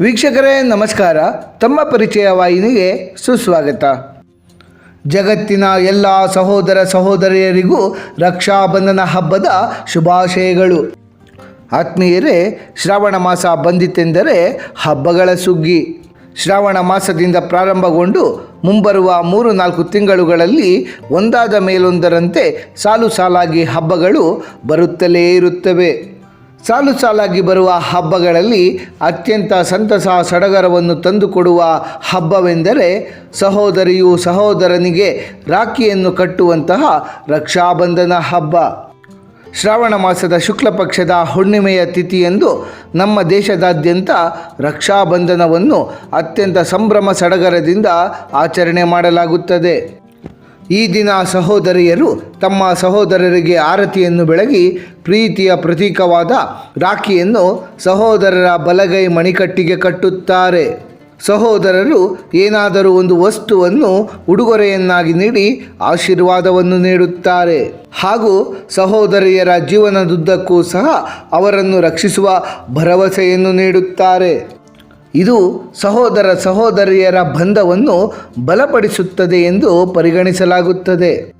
ವೀಕ್ಷಕರೇ, ನಮಸ್ಕಾರ. ತಮ್ಮ ಪರಿಚಯ ವಾಹಿನಿಗೆ ಸುಸ್ವಾಗತ. ಜಗತ್ತಿನ ಎಲ್ಲ ಸಹೋದರ ಸಹೋದರಿಯರಿಗೂ ರಕ್ಷಾಬಂಧನ ಹಬ್ಬದ ಶುಭಾಶಯಗಳು. ಆತ್ಮೀಯರೇ, ಶ್ರಾವಣ ಮಾಸ ಬಂದಿತೆಂದರೆ ಹಬ್ಬಗಳ ಸುಗ್ಗಿ. ಶ್ರಾವಣ ಮಾಸದಿಂದ ಪ್ರಾರಂಭಗೊಂಡು ಮುಂಬರುವ ಮೂರು ನಾಲ್ಕು ತಿಂಗಳುಗಳಲ್ಲಿ ಒಂದಾದ ಮೇಲೊಂದರಂತೆ ಸಾಲು ಸಾಲಾಗಿ ಹಬ್ಬಗಳು ಬರುತ್ತಲೇ ಇರುತ್ತವೆ. ಸಾಲು ಸಾಲಾಗಿ ಬರುವ ಹಬ್ಬಗಳಲ್ಲಿ ಅತ್ಯಂತ ಸಂತಸ ಸಡಗರವನ್ನು ತಂದುಕೊಡುವ ಹಬ್ಬವೆಂದರೆ ಸಹೋದರಿಯು ಸಹೋದರನಿಗೆ ರಾಖಿಯನ್ನು ಕಟ್ಟುವಂತಹ ರಕ್ಷಾಬಂಧನ ಹಬ್ಬ. ಶ್ರಾವಣ ಮಾಸದ ಶುಕ್ಲ ಪಕ್ಷದ ಹುಣ್ಣಿಮೆಯ ತಿಥಿಯಂದು ನಮ್ಮ ದೇಶದಾದ್ಯಂತ ರಕ್ಷಾಬಂಧನವನ್ನು ಅತ್ಯಂತ ಸಂಭ್ರಮ ಸಡಗರದಿಂದ ಆಚರಣೆ ಮಾಡಲಾಗುತ್ತದೆ. ಈ ದಿನ ಸಹೋದರಿಯರು ತಮ್ಮ ಸಹೋದರರಿಗೆ ಆರತಿಯನ್ನು ಬೆಳಗಿ ಪ್ರೀತಿಯ ಪ್ರತೀಕವಾದ ರಾಖಿಯನ್ನು ಸಹೋದರರ ಬಲಗೈ ಮಣಿಕಟ್ಟಿಗೆ ಕಟ್ಟುತ್ತಾರೆ. ಸಹೋದರರು ಏನಾದರೂ ಒಂದು ವಸ್ತುವನ್ನು ಉಡುಗೊರೆಯನ್ನಾಗಿ ನೀಡಿ ಆಶೀರ್ವಾದವನ್ನು ನೀಡುತ್ತಾರೆ. ಹಾಗೂ ಸಹೋದರಿಯರ ಜೀವನದುದ್ದಕ್ಕೂ ಸಹ ಅವರನ್ನು ರಕ್ಷಿಸುವ ಭರವಸೆಯನ್ನು ನೀಡುತ್ತಾರೆ. ಇದು ಸಹೋದರ ಸಹೋದರಿಯರ ಬಂಧವನ್ನು ಬಲಪಡಿಸುತ್ತದೆ ಎಂದು ಪರಿಗಣಿಸಲಾಗುತ್ತದೆ.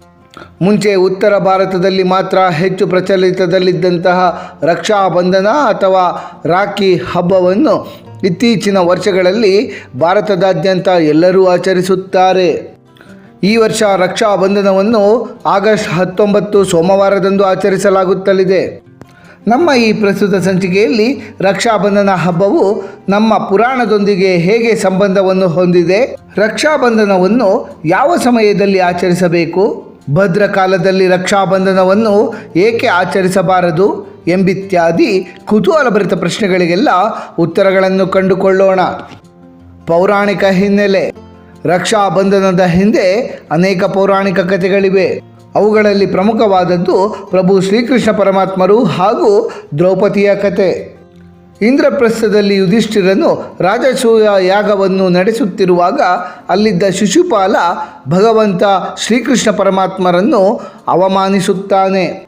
ಮುಂಚೆ ಉತ್ತರ ಭಾರತದಲ್ಲಿ ಮಾತ್ರ ಹೆಚ್ಚು ಪ್ರಚಲಿತದಲ್ಲಿದ್ದಂತಹ ರಕ್ಷಾಬಂಧನ ಅಥವಾ ರಾಖಿ ಹಬ್ಬವನ್ನು ಇತ್ತೀಚಿನ ವರ್ಷಗಳಲ್ಲಿ ಭಾರತದಾದ್ಯಂತ ಎಲ್ಲರೂ ಆಚರಿಸುತ್ತಾರೆ. ಈ ವರ್ಷ ರಕ್ಷಾಬಂಧನವನ್ನು ಆಗಸ್ಟ್ ಹತ್ತೊಂಬತ್ತು ಸೋಮವಾರದಂದು ಆಚರಿಸಲಾಗುತ್ತಲಿದೆ. ನಮ್ಮ ಈ ಪ್ರಸ್ತುತ ಸಂಚಿಕೆಯಲ್ಲಿ ರಕ್ಷಾಬಂಧನ ಹಬ್ಬವು ನಮ್ಮ ಪುರಾಣದೊಂದಿಗೆ ಹೇಗೆ ಸಂಬಂಧವನ್ನು ಹೊಂದಿದೆ ರಕ್ಷಾಬಂಧನವನ್ನು ಯಾವ ಸಮಯದಲ್ಲಿ ಆಚರಿಸಬೇಕು ಭದ್ರಕಾಲದಲ್ಲಿ ರಕ್ಷಾಬಂಧನವನ್ನು ಏಕೆ ಆಚರಿಸಬಾರದು ಎಂಬಿತ್ಯಾದಿ ಕುತೂಹಲಭರಿತ ಪ್ರಶ್ನೆಗಳಿಗೆಲ್ಲ ಉತ್ತರಗಳನ್ನು ಕಂಡುಕೊಳ್ಳೋಣ. ಪೌರಾಣಿಕ ಹಿನ್ನೆಲೆ ರಕ್ಷಾಬಂಧನದ ಹಿಂದೆ ಅನೇಕ ಪೌರಾಣಿಕ ಕಥೆಗಳಿವೆ. ಅವುಗಳಲ್ಲಿ ಪ್ರಮುಖವಾದದ್ದು ಪ್ರಭು ಶ್ರೀಕೃಷ್ಣ ಪರಮಾತ್ಮರು ಹಾಗೂ ದ್ರೌಪದಿಯ ಕತೆ. ಇಂದ್ರಪ್ರಸ್ಥದಲ್ಲಿ ಯುಧಿಷ್ಠಿರನು ರಾಜಸೂಯ ಯಾಗವನ್ನು ನಡೆಸುತ್ತಿರುವಾಗ ಅಲ್ಲಿದ್ದ ಶಿಶುಪಾಲ ಭಗವಂತ ಶ್ರೀಕೃಷ್ಣ ಪರಮಾತ್ಮರನ್ನು ಅವಮಾನಿಸುತ್ತಾನೆ.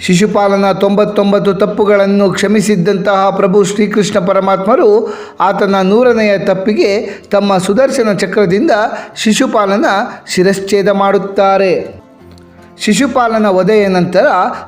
ಶಿಶುಪಾಲನ ತೊಂಬತ್ತೊಂಬತ್ತು ತಪ್ಪುಗಳನ್ನು ಕ್ಷಮಿಸಿದ್ದಂತಹ ಪ್ರಭು ಶ್ರೀಕೃಷ್ಣ ಪರಮಾತ್ಮರು ಆತನ ನೂರನೆಯ ತಪ್ಪಿಗೆ ತಮ್ಮ ಸುದರ್ಶನ ಚಕ್ರದಿಂದ ಶಿಶುಪಾಲನ ಶಿರಶ್ಛೇದ ಮಾಡುತ್ತಾರೆ. ಶಿಶುಪಾಲನ ವಧೆಯ ನಂತರ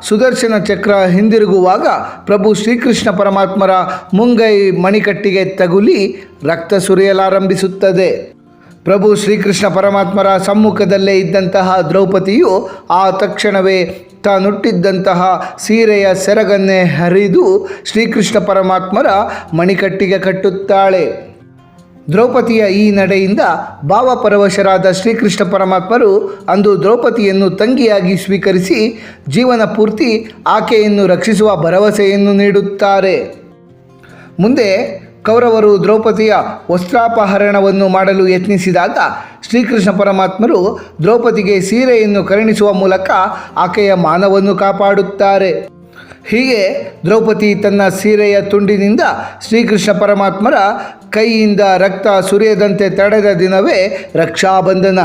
ಸುದರ್ಶನ ಚಕ್ರ ಹಿಂದಿರುಗುವಾಗ ಪ್ರಭು ಶ್ರೀಕೃಷ್ಣ ಪರಮಾತ್ಮರ ಮುಂಗೈ ಮಣಿಕಟ್ಟಿಗೆ ತಗುಲಿ ರಕ್ತ ಸುರಿಯಲಾರಂಭಿಸುತ್ತದೆ. ಪ್ರಭು ಶ್ರೀಕೃಷ್ಣ ಪರಮಾತ್ಮರ ಸಮ್ಮುಖದಲ್ಲೇ ಇದ್ದಂತಹ ದ್ರೌಪದಿಯು ಆ ತಕ್ಷಣವೇ ತಾನುಟ್ಟಿದ್ದಂತಹ ಸೀರೆಯ ಸೆರಗನ್ನೇ ಹರಿದು ಶ್ರೀಕೃಷ್ಣ ಪರಮಾತ್ಮರ ಮಣಿಕಟ್ಟಿಗೆ ಕಟ್ಟುತ್ತಾಳೆ. ದ್ರೌಪದಿಯ ಈ ನಡೆಯಿಂದ ಭಾವಪರವಶರಾದ ಶ್ರೀಕೃಷ್ಣ ಪರಮಾತ್ಮರು ಅಂದು ದ್ರೌಪದಿಯನ್ನು ತಂಗಿಯಾಗಿ ಸ್ವೀಕರಿಸಿ ಜೀವನ ಪೂರ್ತಿ ಆಕೆಯನ್ನು ರಕ್ಷಿಸುವ ಭರವಸೆಯನ್ನು ನೀಡುತ್ತಾರೆ. ಮುಂದೆ ಕೌರವರು ದ್ರೌಪದಿಯ ವಸ್ತ್ರಾಪಹರಣವನ್ನು ಮಾಡಲು ಯತ್ನಿಸಿದಾಗ ಶ್ರೀಕೃಷ್ಣ ಪರಮಾತ್ಮರು ದ್ರೌಪದಿಗೆ ಸೀರೆಯನ್ನು ಕರುಣಿಸುವ ಮೂಲಕ ಆಕೆಯ ಮಾನವನ್ನು ಕಾಪಾಡುತ್ತಾರೆ. ಹೀಗೆ ದ್ರೌಪದಿ ತನ್ನ ಸೀರೆಯ ತುಂಡಿನಿಂದ ಶ್ರೀಕೃಷ್ಣ ಪರಮಾತ್ಮರ ಕೈಯಿಂದ ರಕ್ತ ಸುರಿಯದಂತೆ ತಡೆದ ದಿನವೇ ರಕ್ಷಾಬಂಧನ.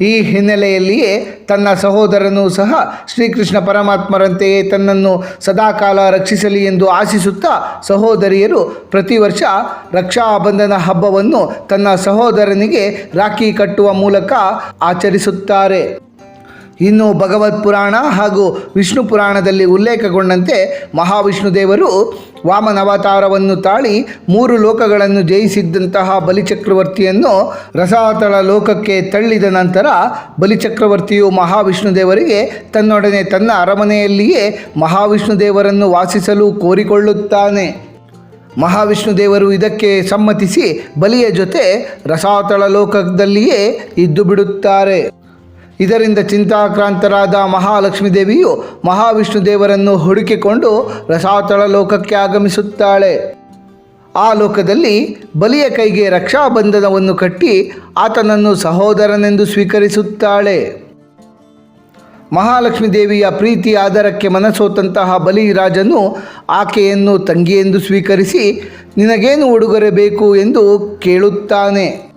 ಈ ಹಿನ್ನೆಲೆಯಲ್ಲಿಯೇ ತನ್ನ ಸಹೋದರನೂ ಸಹ ಶ್ರೀಕೃಷ್ಣ ಪರಮಾತ್ಮರಂತೆಯೇ ತನ್ನನ್ನು ಸದಾಕಾಲ ರಕ್ಷಿಸಲಿ ಎಂದು ಆಶಿಸುತ್ತಾ ಸಹೋದರಿಯರು ಪ್ರತಿ ವರ್ಷ ರಕ್ಷಾಬಂಧನ ಹಬ್ಬವನ್ನು ತನ್ನ ಸಹೋದರನಿಗೆ ರಾಖಿ ಕಟ್ಟುವ ಮೂಲಕ ಆಚರಿಸುತ್ತಾರೆ. ಇನ್ನು ಭಗವತ್ ಪುರಾಣ ಹಾಗೂ ವಿಷ್ಣು ಪುರಾಣದಲ್ಲಿ ಉಲ್ಲೇಖಗೊಂಡಂತೆ ಮಹಾವಿಷ್ಣು ದೇವರು ವಾಮನವತಾರವನ್ನು ತಾಳಿ ಮೂರು ಲೋಕಗಳನ್ನು ಜಯಿಸಿದ್ದಂತಹ ಬಲಿಚಕ್ರವರ್ತಿಯನ್ನು ರಸಾತಳ ಲೋಕಕ್ಕೆ ತಳ್ಳಿದ ನಂತರ ಬಲಿಚಕ್ರವರ್ತಿಯು ಮಹಾವಿಷ್ಣು ದೇವರಿಗೆ ತನ್ನೊಡನೆ ತನ್ನ ಅರಮನೆಯಲ್ಲಿಯೇ ಮಹಾವಿಷ್ಣು ದೇವರನ್ನು ವಾಸಿಸಲು ಕೋರಿಕೊಳ್ಳುತ್ತಾನೆ. ಮಹಾವಿಷ್ಣು ದೇವರು ಇದಕ್ಕೆ ಸಮ್ಮತಿಸಿ ಬಲಿಯ ಜೊತೆ ರಸಾತಳ ಲೋಕದಲ್ಲಿಯೇ ಇದ್ದು ಬಿಡುತ್ತಾರೆ. ಇದರಿಂದ ಚಿಂತಾಕ್ರಾಂತರಾದ ಮಹಾಲಕ್ಷ್ಮೀ ದೇವಿಯು ಮಹಾವಿಷ್ಣು ದೇವರನ್ನು ಹುಡುಕಿಕೊಂಡು ರಸಾತಳ ಲೋಕಕ್ಕೆ ಆಗಮಿಸುತ್ತಾಳೆ. ಆ ಲೋಕದಲ್ಲಿ ಬಲಿಯ ಕೈಗೆ ರಕ್ಷಾಬಂಧನವನ್ನು ಕಟ್ಟಿ ಆತನನ್ನು ಸಹೋದರನೆಂದು ಸ್ವೀಕರಿಸುತ್ತಾಳೆ. ಮಹಾಲಕ್ಷ್ಮೀ ದೇವಿಯ ಪ್ರೀತಿ ಆಧಾರಕ್ಕೆ ಮನಸೋತಂತಹ ಬಲಿರಾಜನು ಆಕೆಯನ್ನು ತಂಗಿಯೆಂದು ಸ್ವೀಕರಿಸಿ, ನಿನಗೇನು ಉಡುಗೊರೆ ಬೇಕು? ಎಂದು ಕೇಳುತ್ತಾನೆ.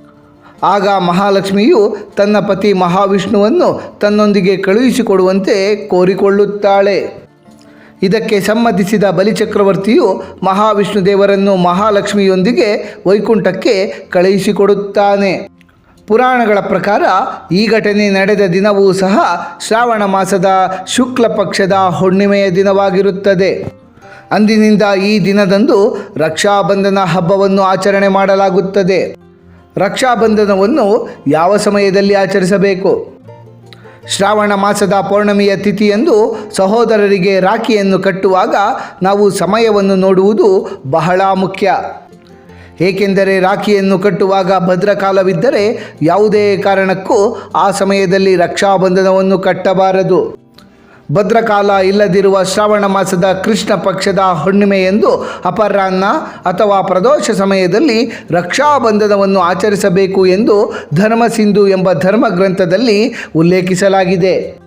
ಆಗ ಮಹಾಲಕ್ಷ್ಮಿಯು ತನ್ನ ಪತಿ ಮಹಾವಿಷ್ಣುವನ್ನು ತನ್ನೊಂದಿಗೆ ಕಳುಹಿಸಿಕೊಡುವಂತೆ ಕೋರಿಕೊಳ್ಳುತ್ತಾಳೆ. ಇದಕ್ಕೆ ಸಮ್ಮತಿಸಿದ ಬಲಿಚಕ್ರವರ್ತಿಯು ಮಹಾವಿಷ್ಣು ದೇವರನ್ನು ಮಹಾಲಕ್ಷ್ಮಿಯೊಂದಿಗೆ ವೈಕುಂಠಕ್ಕೆ ಕಳುಹಿಸಿಕೊಡುತ್ತಾನೆ. ಪುರಾಣಗಳ ಪ್ರಕಾರ ಈ ಘಟನೆ ನಡೆದ ದಿನವೂ ಸಹ ಶ್ರಾವಣ ಮಾಸದ ಶುಕ್ಲ ಪಕ್ಷದ ಹುಣ್ಣಿಮೆಯ ದಿನವಾಗಿರುತ್ತದೆ. ಅಂದಿನಿಂದ ಈ ದಿನದಂದು ರಕ್ಷಾಬಂಧನ ಹಬ್ಬವನ್ನು ಆಚರಣೆ ಮಾಡಲಾಗುತ್ತದೆ. ರಕ್ಷಾಬಂಧನವನ್ನು ಯಾವ ಸಮಯದಲ್ಲಿ ಆಚರಿಸಬೇಕು? ಶ್ರಾವಣ ಮಾಸದ ಪೌರ್ಣಮಿಯ ತಿಥಿಯಂದು ಸಹೋದರರಿಗೆ ರಾಖಿಯನ್ನು ಕಟ್ಟುವಾಗ ನಾವು ಸಮಯವನ್ನು ನೋಡುವುದು ಬಹಳ ಮುಖ್ಯ. ಏಕೆಂದರೆ ರಾಖಿಯನ್ನು ಕಟ್ಟುವಾಗ ಭದ್ರಕಾಲವಿದ್ದರೆ ಯಾವುದೇ ಕಾರಣಕ್ಕೂ ಆ ಸಮಯದಲ್ಲಿ ರಕ್ಷಾಬಂಧನವನ್ನು ಕಟ್ಟಬಾರದು. ಭದ್ರಕಾಲ ಇಲ್ಲದಿರುವ ಶ್ರಾವಣ ಮಾಸದ ಕೃಷ್ಣ ಪಕ್ಷದ ಹುಣ್ಣಿಮೆ ಎಂದು ಅಪರಾಹ್ನ ಅಥವಾ ಪ್ರದೋಷ ಸಮಯದಲ್ಲಿ ರಕ್ಷಾಬಂಧನವನ್ನು ಆಚರಿಸಬೇಕು ಎಂದು ಧರ್ಮಸಿಂಧು ಎಂಬ ಧರ್ಮ ಗ್ರಂಥದಲ್ಲಿ ಉಲ್ಲೇಖಿಸಲಾಗಿದೆ.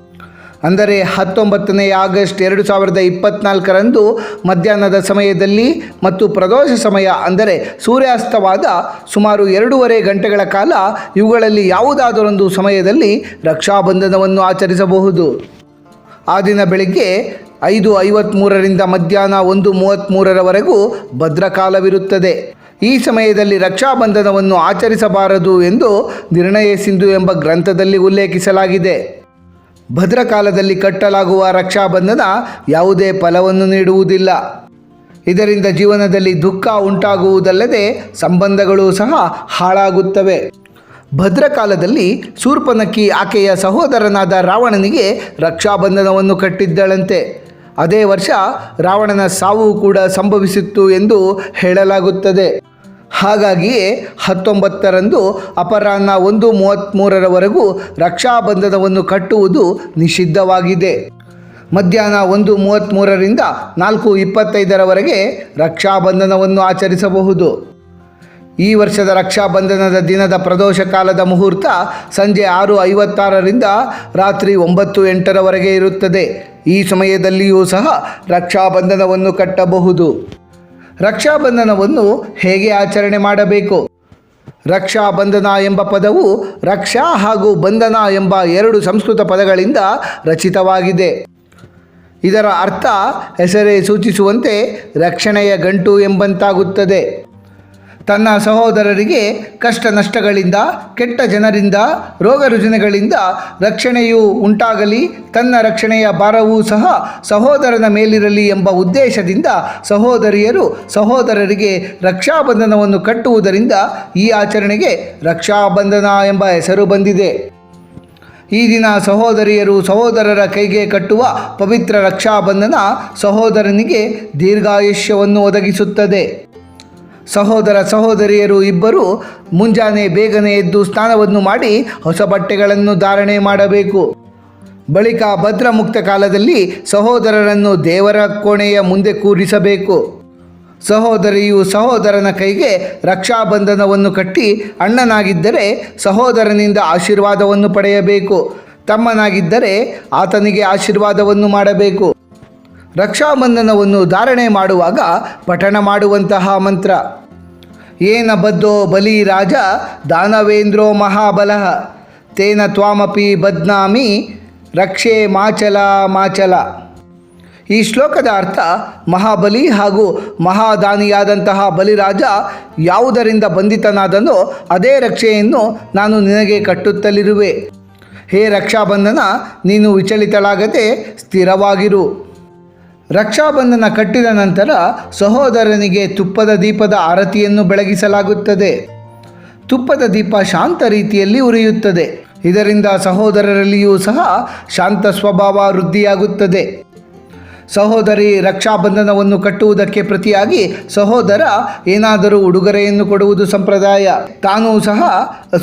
ಅಂದರೆ ಹತ್ತೊಂಬತ್ತನೇ ಆಗಸ್ಟ್ ಎರಡು ಸಾವಿರದ ಇಪ್ಪತ್ನಾಲ್ಕರಂದು ಮಧ್ಯಾಹ್ನದ ಸಮಯದಲ್ಲಿ ಮತ್ತು ಪ್ರದೋಷ ಸಮಯ ಅಂದರೆ ಸೂರ್ಯಾಸ್ತವಾದ ಸುಮಾರು ಎರಡೂವರೆ ಗಂಟೆಗಳ ಕಾಲ ಇವುಗಳಲ್ಲಿ ಯಾವುದಾದರೊಂದು ಸಮಯದಲ್ಲಿ ರಕ್ಷಾಬಂಧನವನ್ನು ಆಚರಿಸಬಹುದು. ಆ ದಿನ ಬೆಳಗ್ಗೆ ಐದು ಐವತ್ತ್ಮೂರರಿಂದ ಮಧ್ಯಾಹ್ನ ಒಂದು ಮೂವತ್ತ್ಮೂರರವರೆಗೂ ಭದ್ರಕಾಲವಿರುತ್ತದೆ. ಈ ಸಮಯದಲ್ಲಿ ರಕ್ಷಾಬಂಧನವನ್ನು ಆಚರಿಸಬಾರದು ಎಂದು ನಿರ್ಣಯ ಸಿಂಧು ಎಂಬ ಗ್ರಂಥದಲ್ಲಿ ಉಲ್ಲೇಖಿಸಲಾಗಿದೆ. ಭದ್ರಕಾಲದಲ್ಲಿ ಕಟ್ಟಲಾಗುವ ರಕ್ಷಾಬಂಧನ ಯಾವುದೇ ಫಲವನ್ನು ನೀಡುವುದಿಲ್ಲ. ಇದರಿಂದ ಜೀವನದಲ್ಲಿ ದುಃಖ ಉಂಟಾಗುವುದಲ್ಲದೆ ಸಂಬಂಧಗಳು ಸಹ ಹಾಳಾಗುತ್ತವೆ. ಭದ್ರಕಾಲದಲ್ಲಿ ಸೂರ್ಪನಕ್ಕಿ ಆಕೆಯ ಸಹೋದರನಾದ ರಾವಣನಿಗೆ ರಕ್ಷಾಬಂಧನವನ್ನು ಕಟ್ಟಿದ್ದಳಂತೆ. ಅದೇ ವರ್ಷ ರಾವಣನ ಸಾವು ಕೂಡ ಸಂಭವಿಸಿತ್ತು ಎಂದು ಹೇಳಲಾಗುತ್ತದೆ. ಹಾಗಾಗಿಯೇ ಹತ್ತೊಂಬತ್ತರಂದು ಅಪರಾಹ್ನ ಒಂದು ಮೂವತ್ತ್ಮೂರರವರೆಗೂ ರಕ್ಷಾಬಂಧನವನ್ನು ಕಟ್ಟುವುದು ನಿಷಿದ್ಧವಾಗಿದೆ. ಮಧ್ಯಾಹ್ನ ಒಂದು ಮೂವತ್ತ್ಮೂರರಿಂದ ನಾಲ್ಕು ಇಪ್ಪತ್ತೈದರವರೆಗೆ ರಕ್ಷಾಬಂಧನವನ್ನು ಆಚರಿಸಬಹುದು. ಈ ವರ್ಷದ ರಕ್ಷಾಬಂಧನದ ದಿನದ ಪ್ರದೋಷ ಕಾಲದ ಮುಹೂರ್ತ ಸಂಜೆ ಆರು ಐವತ್ತಾರರಿಂದ ರಾತ್ರಿ ಒಂಬತ್ತು ಎಂಟರವರೆಗೆ ಇರುತ್ತದೆ. ಈ ಸಮಯದಲ್ಲಿಯೂ ಸಹ ರಕ್ಷಾಬಂಧನವನ್ನು ಕಟ್ಟಬಹುದು. ರಕ್ಷಾಬಂಧನವನ್ನು ಹೇಗೆ ಆಚರಣೆ ಮಾಡಬೇಕು? ರಕ್ಷಾಬಂಧನ ಎಂಬ ಪದವು ರಕ್ಷಾ ಹಾಗೂ ಬಂಧನ ಎಂಬ ಎರಡು ಸಂಸ್ಕೃತ ಪದಗಳಿಂದ ರಚಿತವಾಗಿದೆ. ಇದರ ಅರ್ಥ ಹೆಸರೇ ಸೂಚಿಸುವಂತೆ ರಕ್ಷಣೆಯ ಗಂಟು ಎಂಬಂತಾಗುತ್ತದೆ. ತನ್ನ ಸಹೋದರರಿಗೆ ಕಷ್ಟ ನಷ್ಟಗಳಿಂದ, ಕೆಟ್ಟ ಜನರಿಂದ, ರೋಗ ರುಜಿನಗಳಿಂದ ರಕ್ಷಣೆಯು ಉಂಟಾಗಲಿ, ತನ್ನ ರಕ್ಷಣೆಯ ಭಾರವೂ ಸಹ ಸಹೋದರನ ಮೇಲಿರಲಿ ಎಂಬ ಉದ್ದೇಶದಿಂದ ಸಹೋದರಿಯರು ಸಹೋದರರಿಗೆ ರಕ್ಷಾಬಂಧನವನ್ನು ಕಟ್ಟುವುದರಿಂದ ಈ ಆಚರಣೆಗೆ ರಕ್ಷಾಬಂಧನ ಎಂಬ ಹೆಸರು ಬಂದಿದೆ. ಈ ದಿನ ಸಹೋದರಿಯರು ಸಹೋದರರ ಕೈಗೆ ಕಟ್ಟುವ ಪವಿತ್ರ ರಕ್ಷಾಬಂಧನ ಸಹೋದರನಿಗೆ ದೀರ್ಘಾಯುಷ್ಯವನ್ನು ಒದಗಿಸುತ್ತದೆ. ಸಹೋದರ ಸಹೋದರಿಯರು ಇಬ್ಬರು ಮುಂಜಾನೆ ಬೇಗನೆ ಎದ್ದು ಸ್ನಾನವನ್ನು ಮಾಡಿ ಹೊಸ ಬಟ್ಟೆಗಳನ್ನು ಧಾರಣೆ ಮಾಡಬೇಕು. ಬಳಿಕ ಭದ್ರಮುಕ್ತ ಕಾಲದಲ್ಲಿ ಸಹೋದರರನ್ನು ದೇವರ ಕೋಣೆಯ ಮುಂದೆ ಕೂರಿಸಬೇಕು. ಸಹೋದರಿಯು ಸಹೋದರನ ಕೈಗೆ ರಕ್ಷಾಬಂಧನವನ್ನು ಕಟ್ಟಿ ಅಣ್ಣನಾಗಿದ್ದರೆ ಸಹೋದರನಿಂದ ಆಶೀರ್ವಾದವನ್ನು ಪಡೆಯಬೇಕು. ತಮ್ಮನಾಗಿದ್ದರೆ ಆತನಿಗೆ ಆಶೀರ್ವಾದವನ್ನು ಮಾಡಬೇಕು. ರಕ್ಷಾಬಂಧನವನ್ನು ಧಾರಣೆ ಮಾಡುವಾಗ ಪಠಣ ಮಾಡುವಂತಹ ಮಂತ್ರ. ಏನ ಬದ್ಧೋ ಬಲಿ ರಾಜ ದಾನವೇಂದ್ರೋ ಮಹಾಬಲಃ, ತೇನ ತ್ವಾಮಪಿ ಬದ್ನಾಮಿ ರಕ್ಷೆ ಮಾಚಲ ಮಾಚಲ. ಈ ಶ್ಲೋಕದ ಅರ್ಥ ಮಹಾಬಲಿ ಹಾಗೂ ಮಹಾದಾನಿಯಾದಂತಹ ಬಲಿರಾಜ ಯಾವುದರಿಂದ ಬಂಧಿತನಾದನೋ ಅದೇ ರಕ್ಷೆಯನ್ನು ನಾನು ನಿನಗೆ ಕಟ್ಟುತ್ತಲಿರುವೆ. ಹೇ ರಕ್ಷಾಬಂಧನ, ನೀನು ವಿಚಲಿತಳಾಗದೆ ಸ್ಥಿರವಾಗಿರು. ರಕ್ಷಾಬಂಧನ ಕಟ್ಟಿದ ನಂತರ ಸಹೋದರನಿಗೆ ತುಪ್ಪದ ದೀಪದ ಆರತಿಯನ್ನು ಬೆಳಗಿಸಲಾಗುತ್ತದೆ. ತುಪ್ಪದ ದೀಪ ಶಾಂತ ರೀತಿಯಲ್ಲಿ ಉರಿಯುತ್ತದೆ. ಇದರಿಂದ ಸಹೋದರರಲ್ಲಿಯೂ ಸಹ ಶಾಂತ ಸ್ವಭಾವ ವೃದ್ಧಿಯಾಗುತ್ತದೆ. ಸಹೋದರಿ ರಕ್ಷಾಬಂಧನವನ್ನು ಕಟ್ಟುವುದಕ್ಕೆ ಪ್ರತಿಯಾಗಿ ಸಹೋದರ ಏನಾದರೂ ಉಡುಗೊರೆಯನ್ನು ಕೊಡುವುದು ಸಂಪ್ರದಾಯ. ತಾನೂ ಸಹ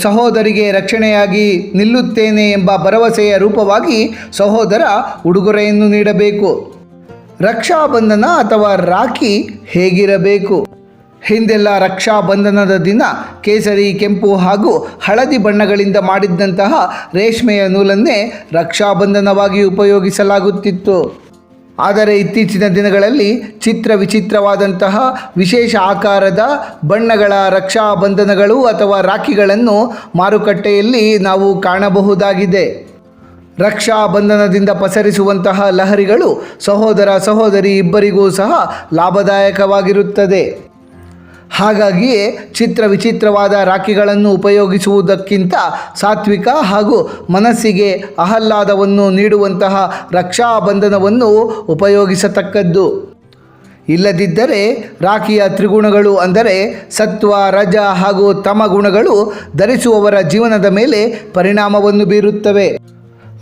ಸಹೋದರಿಗೆ ರಕ್ಷಣೆಯಾಗಿ ನಿಲ್ಲುತ್ತೇನೆ ಎಂಬ ಭರವಸೆಯ ರೂಪವಾಗಿ ಸಹೋದರ ಉಡುಗೊರೆಯನ್ನು ನೀಡಬೇಕು. ರಕ್ಷಾಬಂಧನ ಅಥವಾ ರಾಖಿ ಹೇಗಿರಬೇಕು? ಹಿಂದೆಲ್ಲ ರಕ್ಷಾಬಂಧನದ ದಿನ ಕೇಸರಿ, ಕೆಂಪು ಹಾಗೂ ಹಳದಿ ಬಣ್ಣಗಳಿಂದ ಮಾಡಿದ್ದಂತಹ ರೇಷ್ಮೆಯ ನೂಲನ್ನೇ ರಕ್ಷಾಬಂಧನವಾಗಿ ಉಪಯೋಗಿಸಲಾಗುತ್ತಿತ್ತು. ಆದರೆ ಇತ್ತೀಚಿನ ದಿನಗಳಲ್ಲಿ ಚಿತ್ರ ವಿಚಿತ್ರವಾದಂತಹ ವಿಶೇಷ ಆಕಾರದ ಬಣ್ಣಗಳ ರಕ್ಷಾಬಂಧನಗಳು ಅಥವಾ ರಾಖಿಗಳನ್ನು ಮಾರುಕಟ್ಟೆಯಲ್ಲಿ ನಾವು ಕಾಣಬಹುದಾಗಿದೆ. ರಕ್ಷಾ ಬಂಧನದಿಂದ ಪಸರಿಸುವಂತಹ ಲಹರಿಗಳು ಸಹೋದರ ಸಹೋದರಿ ಇಬ್ಬರಿಗೂ ಸಹ ಲಾಭದಾಯಕವಾಗಿರುತ್ತದೆ. ಹಾಗಾಗಿಯೇ ಚಿತ್ರ ವಿಚಿತ್ರವಾದ ರಾಖಿಗಳನ್ನು ಉಪಯೋಗಿಸುವುದಕ್ಕಿಂತ ಸಾತ್ವಿಕ ಹಾಗೂ ಮನಸ್ಸಿಗೆ ಆಹ್ಲಾದವನ್ನು ನೀಡುವಂತಹ ರಕ್ಷಾಬಂಧನವನ್ನು ಉಪಯೋಗಿಸತಕ್ಕದ್ದು. ಇಲ್ಲದಿದ್ದರೆ ರಾಖಿಯ ತ್ರಿಗುಣಗಳು ಅಂದರೆ ಸತ್ವ, ರಜ ಹಾಗೂ ತಮ ಗುಣಗಳು ಧರಿಸುವವರ ಜೀವನದ ಮೇಲೆ ಪರಿಣಾಮವನ್ನು ಬೀರುತ್ತವೆ.